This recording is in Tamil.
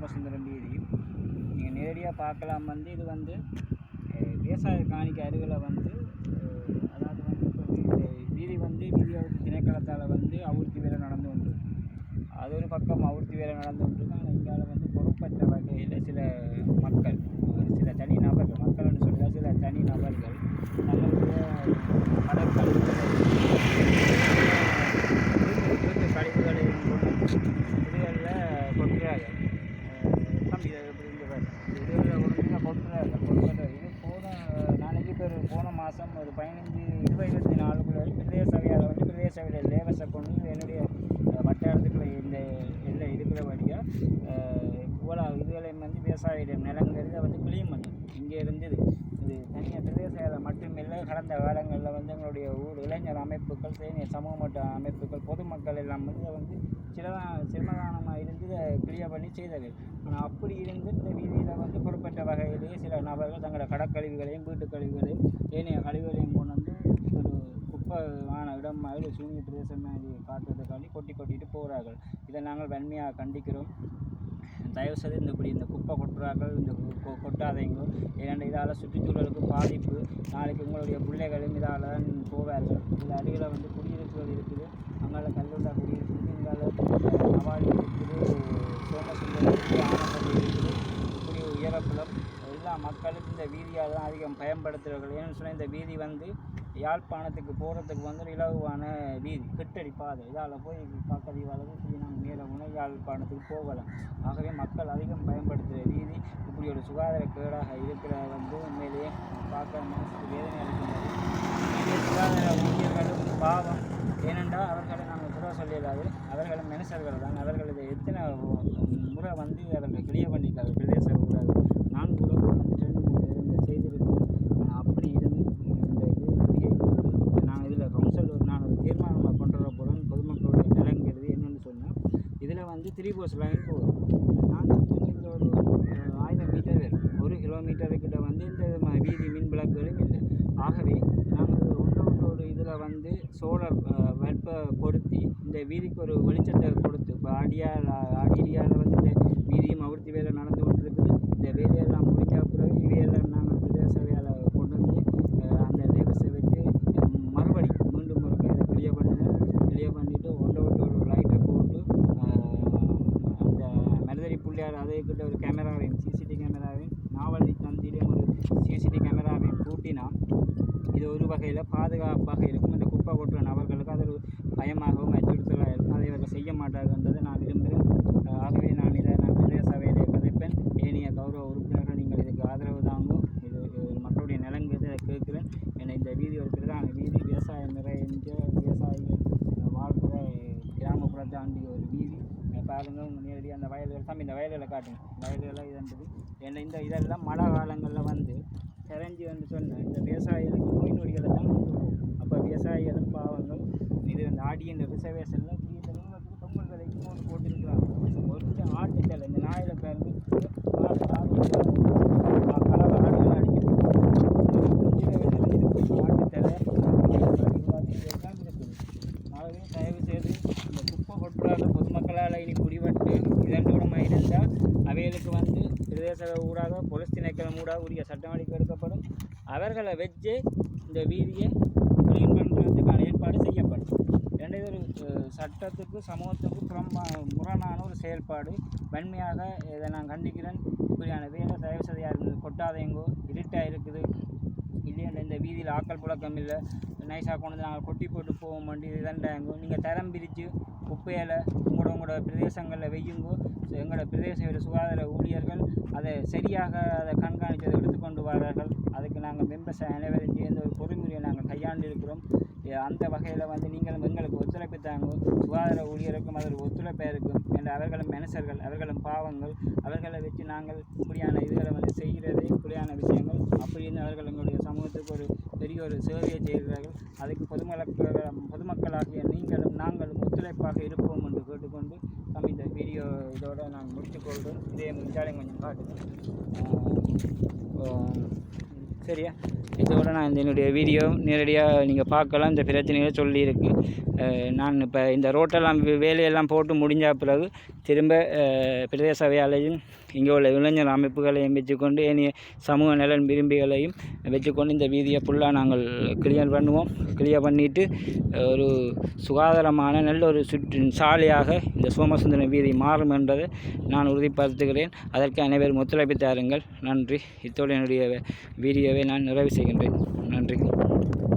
சோமசுந்தரம் வீதி நீங்கள் நேரடியாக பார்க்கலாம் வந்து இது வந்து விவசாய காணிக்கு அருகில் வந்து அதாவது வந்து இந்த வீதி வந்து வீதியோட திணைக்களத்தால் வந்து அவுர்த்தி வேலை நடந்து உண்டு அது ஒரு பக்கம் அவுர்த்தி வேலை நடந்து உண்டு ஆனால் இங்கால வந்து பொறுப்பற்ற வகையில் சில மக்கள் அஹ், சில தனி நபர்கள் மக்கள்னு சொல்ல சில தனி நபர்கள் தங்களுடைய கடற்கழிவுகளை வீட்டு கழிவுகளை இதுகளில் கொட்டுறாங்க தம்பி இதை எப்படி இங்கே பாரு இதுகளில் ஒன்று கொட்டுறாங்க கொட்டுற இது போன நாளைக்கு இப்போ ஒரு போன மாதம் ஒரு பதினஞ்சு இருபது இருபத்தி நாலுக்குள்ள பிரதேச சபையால் வந்து பிரதேச சபையில் லேபர்ஸை கொண்டு என்னுடைய வட்டாரத்துக்குள்ள இந்த எல்லாம் இருக்கிறபடியாக இவ்வளோ இதுகளையும் வந்து விவசாயிகளுடைய நிலங்கிறத வந்து கிளீன் பண்ணு. இங்கே இருந்தது. இது தனியார் பிரதேச மட்டுமில்லை கடந்த காலங்களில் வந்து எங்களுடைய ஊர் இளைஞர் அமைப்புகள் சீனியர் சமூக மட்ட அமைப்புகள் பொதுமக்கள் எல்லாம் வந்து வந்து சிலதா சிரமதானமாக இருந்து இதை கிளியர் பண்ணி செய்தது. ஆனால் அப்படி இருந்து இந்த வீதியில் வந்து குறிப்பிட்ட வகையிலேயே சில நபர்கள் தங்களோட கடற்கழிவுகளையும் வீட்டுக் கழிவுகளையும் ஏனைய கழிவுகளையும் கொண்டு வந்து ஒரு குப்பையான இடம் மாதிரி சூனிய பிரதேசம் மாதிரி காட்டுறதுக்காண்டி கொட்டி கொட்டிட்டு போகிறார்கள் இதை நாங்கள் வன்மையாக கண்டிக்கிறோம். தயவு செய்து இந்த இப்படி இந்த குப்பை கொட்டுறார்கள் இந்த கொட்டாதைங்க ஏன்னா இதால் சுற்றுச்சூழலுக்கு பாதிப்பு. நாளைக்கு உங்களுடைய பிள்ளைகளும் இதால் போவார்கள். இந்த அருகில் வந்து குடியிருப்புகள் இருக்குது. அங்கால கல்லுண்டா குடியிருப்பு இருக்குது இங்கால நவாலி இருக்குது. சோமசுந்தரம் இருக்குது ஆனப்பள்ளி இருக்குது. இப்படி உயரப்புலம். தான் மக்களுக்கு இந்த வீதியால் தான் அதிகம் பயன்படுத்துகிறார்கள். ஏன்னு சொன்னால் இந்த வீதி வந்து யாழ்ப்பாணத்துக்கு போகிறதுக்கு வந்து ஒரு இலகுவான வீதி கிட்டடி பாதை. இதால் போய் பக்கத்து வளர்ந்து இப்படி நாங்கள் மேலே உணவு யாழ்ப்பாணத்துக்கு போகலாம் ஆகவே மக்கள் அதிகம் பயன்படுத்துகிற வீதி இப்படி ஒரு சுகாதார கேடாக இருக்கிற வந்து உண்மையிலேயே பார்க்க மனசுக்கு வேதனை அளிக்கின்றது சுகாதார ஊழியர்களும் பாவம். ஏனென்றால் அவர்களை நாங்கள் குறை சொல்லிடாது அவர்களும் மனுஷர்கள் தான். அவர்கள் இதை எத்தனை முறை வந்து அவர்கள் கிளியர் பண்ணிக்கிறார்கள் பிரதேச கூடாது நான் கூட வந்து ரெண்டு மூணு பேர் இந்த செய்திருக்கிறேன் ஆனால் அப்படி இருந்து இந்த இது இப்படியே இருக்கு நான் இதில் கவுன்சில் ஒரு நான் ஒரு தீர்மானமாக கொண்டு வர போகிறேன் பொதுமக்களுடைய நிலங்கிறது என்னென்னு சொன்னால் இதில் வந்து த்ரீ ஃபோர்ஸ் லைன் போகும். நான் ஒரு ஆயிரம் மீட்டர் வரும் ஒரு கிலோமீட்டருக்கிட்ட வந்து இந்த வீதி மின் விளக்குகளும் இல்லை ஆகவே நாங்கள் ஒன்று ஒரு இதில் வந்து சோலார் வெப்ப பொருத்தி இந்த வீதிக்கு ஒரு வெளிச்சத்தை கொடுத்து இப்போ ஆடியால் ஆடியால் வந்து இந்த வீதியும் அவிர்த்தி வேலை நடந்து கொண்டிருக்குது இந்த வேலையெல்லாம் முடிக்க பிறகு இவையெல்லாம் நாங்கள் பிரதேச வேலை கொண்டு வந்து அஹ், அந்த லேபர்ஸை வச்சு அஹ், மறுபடி மீண்டும் ஒரு இதை கிளியர் பண்ணுவோம் கிளியர் பண்ணிவிட்டு ஒன்றை விட்டு ஒரு லைட்டை போட்டு அஹ், அந்த மருதடி புள்ளியார் அதை கிட்ட ஒரு கேமராவையும் சிசிடிவி கேமராவையும் நாவலி தந்திலையும் ஒரு சிசிடிவி கேமராவையும் கூட்டினா இது ஒரு வகையில் பாதுகாப்பாக இருக்கும். இந்த குப்பை கொட்டுற நபர்களுக்கு அது ஒரு பயமாகவும் அச்சுறுத்தலாக இருக்கும். அதை இவர்கள் செய்ய மாட்டார்கள்ன்றதை நான் விரும்புகிறேன். ஆகவே நான் இதை நான் பிரதேச சபையிலே கதைப்பேன் ஏனைய கௌரவ உறுப்பினர்கள் நீங்கள் இதுக்கு ஆதரவு தாங்கும் இது மக்களுடைய நலங்கிறது இதை கேட்குறேன். என இந்த வீதி ஒரு பிரதான வீதி. விவசாயம் நிறைந்த விவசாயிகள் அஹ், வாழ்கிற கிராமப்புறத்தை தாண்டிய ஒரு வீதி. பாருங்கள் பாருங்க நேரடியாக அந்த வயல்கள் தான் இந்த வயல்களை காட்டுங்க. வயல்களை இதுன்றது ஏன்னா இந்த இதெல்லாம் மழை காலங்களில் வந்து சொன்னேன் இந்த விவசாயிகளுக்கு நோய் நொடிகளை தான் கொண்டு போகும் அப்போ விவசாயிகளும் பாவங்கள் இது அந்த ஆடியன் ரிசர்வேஷனில் புதிய தலைமுறைக்கு பொங்கல் விலைக்கு போட்டு போட்டுருக்குறாங்க ஒரு ஆட்டு இந்த நாயில பாருங்க ஆடு ஆடு ஆடுகள் அடிக்க ஆட்டு தலை எல்லாம் இருக்குது தயவு செய்து இந்த குப்பை கொட்டுறாத பொதுமக்களால் இனி குடிபட்டு இதண்டோடமாக இருந்தால் அவைகளுக்கு வந்து பிரதேச ஊடாக பொலிஸ் திணைக்களம் ஊடாக உரிய சட்டம் அளிக்க எடுக்கப்படும் அவர்களை வச்சு இந்த வீதியை க்ளீன் பண்ணுறதுக்கான ஏற்பாடு செய்யப்படும் ரெண்டு இது ஒரு அஹ், சட்டத்துக்கு சமூகத்துக்கு புறம்பா முரணான ஒரு செயல்பாடு. வன்மையாக இதை நான் கண்டிக்கிறேன். இப்படியான வேலை தயவு செய்து யாரும் கொட்டாதைங்கோ இருட்டாக இருக்குது. இல்லையா இந்த வீதியில் ஆக்கள் புழக்கம் இல்லை. நைஸாக கொண்டு வந்து நாங்கள் கொட்டி போட்டு போவோம் வேண்டி. இதுதான்டாங்கோ நீங்கள் தரம் பிரித்து குப்பையில் உங்களோட உங்களோட பிரதேசங்களில் வெய்யுங்கோ எங்களோட பிரதேச சுகாதார ஊழியர்கள் அதை சரியாக அதை கண்காணித்து அதை எடுத்துக்கொண்டு வரார்கள். அதுக்கு நாங்கள் மெம்பர்ஸ் அனைவரும் சேர்ந்து ஒரு பொறுமுறையை நாங்கள் கையாண்டு இருக்கிறோம் அந்த வகையில் வந்து நீங்களும் எங்களுக்கு ஒத்துழைப்பு தாங்க சுகாதார ஊழியருக்கும் அதில் ஒரு ஒத்துழைப்பாக இருக்கும் என்ற அவர்களும் மனுஷர்கள் அவர்களும் பாவங்கள் அவர்களை வச்சு நாங்கள் இப்படியான இதுகளை வந்து செய்கிறது இப்படியான விஷயங்கள் அப்படின்னு அவர்கள் எங்களுடைய சமூகத்துக்கு ஒரு பெரிய ஒரு சேவையை செய்கிறார்கள். அதுக்கு பொதுமக்கள் பொதுமக்களாகிய நீங்களும் நாங்களும் ஒத்துழைப்பாக இருப்போம் என்று கேட்டுக்கொண்டு நம்ம இந்த வீடியோ இதோட நான் முடித்துக்கொள்கிறேன் இதே முடிஞ்சாலையும் கொஞ்சம் காட்டுங்க சரியா? இதோட நான் இந்த என்னுடைய வீடியோ நேரடியாக நீங்கள் பார்க்கலாம். இந்த பிரச்சனையை சொல்லியிருக்கு. நான் இப்போ இந்த ரோட்டெல்லாம் வேலையெல்லாம் போட்டு முடிஞ்ச பிறகு திரும்ப பிரதேச சபையாலையும் இங்கே உள்ள இளைஞர் அமைப்புகளையும் வச்சுக்கொண்டு ஏனைய சமூக நலன் விரும்பிகளையும் வச்சுக்கொண்டு இந்த வீதியை ஃபுல்லாக நாங்கள் கிளியர் பண்ணுவோம். கிளியர் பண்ணிவிட்டு ஒரு சுகாதாரமான நல்ல ஒரு சுற்று சாலையாக இந்த சோமசுந்தரம் வீதி மாறும் என்பதை நான் உறுதிப்படுத்துகிறேன். அதற்கு அனைவரும் ஒத்துழைப்பு தாருங்கள். நன்றி. இத்தோடு என்னுடைய வீடியோவை நான் நிறைவு செய்கின்றேன். நன்றி